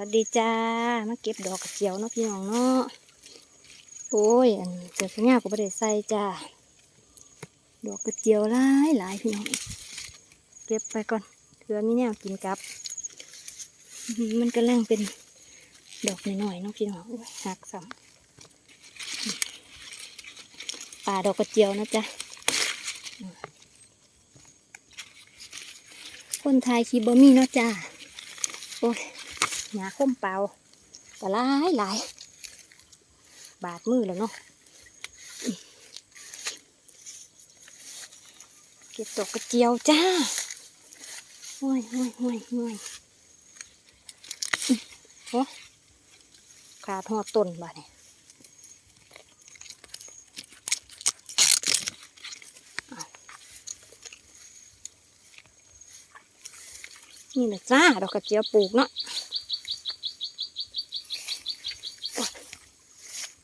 วัสดีจ้า มาเก็บดอกกระเจียวเนาะพี่น้องเนาะ โอ้ย อันเสือสัญญาก็ไม่ได้ใส่จ้า ดอกกระเจียวหลายหลายพี่น้อง เก็บไปก่อนเผื่อมีแนวกินกับ มันกำลังเป็นดอกหน้อยๆเนาะพี่น้องหักซ้ำป่าดอกกระเจียวนะจ๊ะ คนไทยคีบะมี่เนาะจ้า โอ้ย หยาคมเปล่าแต่หลายหลายบาดมือแล้วเนาะเก็บดอกกระเจียวจ้าห้วยห้วยห้วยห้วยโอ้ขาดหอดต้นบ่เนี่ยนี่แหละจ้าดอกกระเจียวปลูกเนาะ